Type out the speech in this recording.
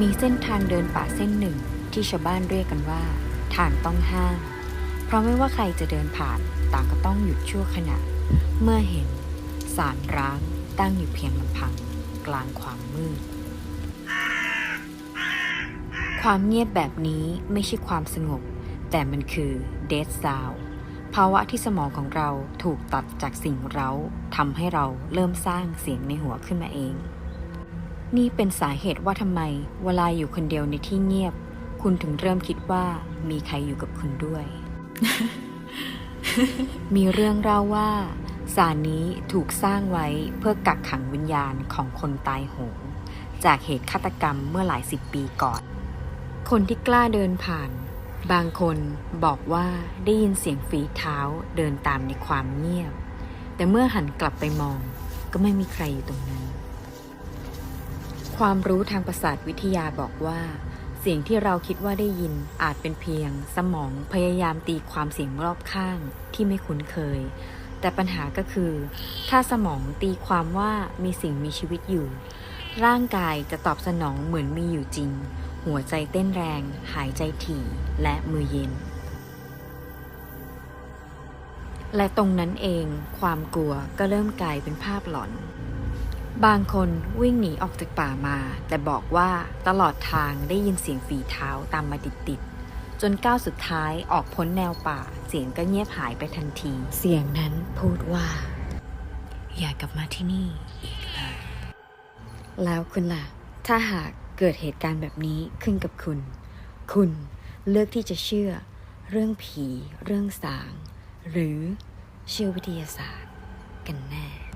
มีเส้นทางเดินป่าเส้นหนึ่งที่ชาวบ้านเรียกกันว่า ทางต้องห้าม เพราะไม่ว่าใครจะเดินผ่านต่างก็ต้องหยุดชั่วขณะ เมื่อเห็นสารร้างตั้งอยู่เพียงลำพัง กลางความมืด ความเงียบแบบนี้ไม่ใช่ความสงบ แต่มันคือเด d ซาวภาวะที่สมองของเราถูกตัดจากสิ่งเร้าทำให้เราเริ่มสร้างเสียงในหัวขึ้นมาเอง นี่เป็นสาเหตุว่าทำไม เวลาอยู่คนเดียวในที่เงียบ คุณถึงเริ่มคิดว่ามีใครอยู่กับคุณด้วย มีเรื่องเล่าว่า สารนี้ถูกสร้างไว้เพื่อกักขังวิญญาณของคนตายโหงจากเหตุฆาตกรรมเมื่อหลายสิบปีก่อน คนที่กล้าเดินผ่าน บางคนบอกว่าได้ยินเสียงฝีเท้าเดินตามในความเงียบ แต่เมื่อหันกลับไปมองก็ไม่มีใครอยู่ตรงนั้น ความรู้ทางประสาทวิทยาบอกว่า เสียงที่เราคิดว่าได้ยินอาจเป็นเพียง สมองพยายามตีความเสียงรอบข้างที่ไม่คุ้นเคย แต่ปัญหาก็คือ ถ้าสมองตีความว่ามีสิ่งมีชีวิตอยู่ ร่างกายจะตอบสนองเหมือนมีอยู่จริง หัวใจเต้นแรง หายใจถี่และมือเย็น และตรงนั้นเอง ความกลัวก็เริ่มกลายเป็นภาพหลอน บางคนวิ่งหนีออกจากป่ามา แต่บอกว่าตลอดทางได้ยินเสียงฝีเท้าตามมาติดๆจนก้าวสุดท้ายออกพ้นแนวป่า เสียงก็เงียบหายไปทันที เสียงนั้นพูดว่า อย่ากลับมาที่นี่อีกเลยแล้วคุณล่ะ ถ้าหากเกิดเหตุการณ์แบบนี้ขึ้นกับคุณ คุณเลือกที่จะเชื่อ เรื่องผี เรื่องสาง หรือเชื่อวิทยาศาสตร์กันแน่